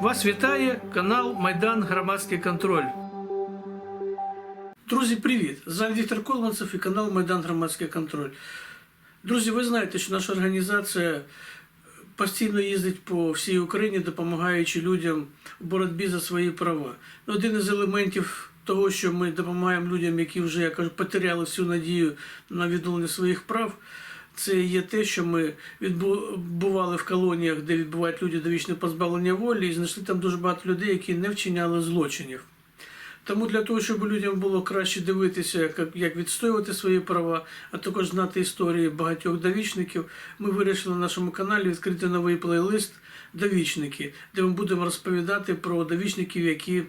Вас вітає канал Майдан Громадський контроль. Друзі, привіт! З вами Віктор Колманцев і канал Майдан Громадський контроль. Друзі, ви знаєте, що наша організація постійно їздить по всій Україні, допомагаючи людям у боротьбі за свої права. Ну, Один із елементів того, що ми допомагаємо людям, які вже я кажу, потеряли всю надію на відновлення своїх прав. Це є те, що ми відбували в колоніях, де відбувають люди довічне позбавлення волі, і знайшли там дуже багато людей, які не вчиняли злочинів. Тому для того, щоб людям було краще дивитися, як, відстоювати свої права, а також знати історії багатьох довічників, ми вирішили на нашому каналі відкрити новий плейлист Довічники, де ми будемо розповідати про довічників, які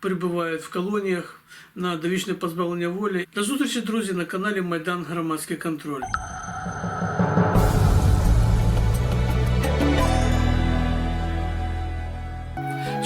перебувають в колоніях на довічне позбавлення волі. До зустрічі, друзі, на каналі Майдан Громадський контроль.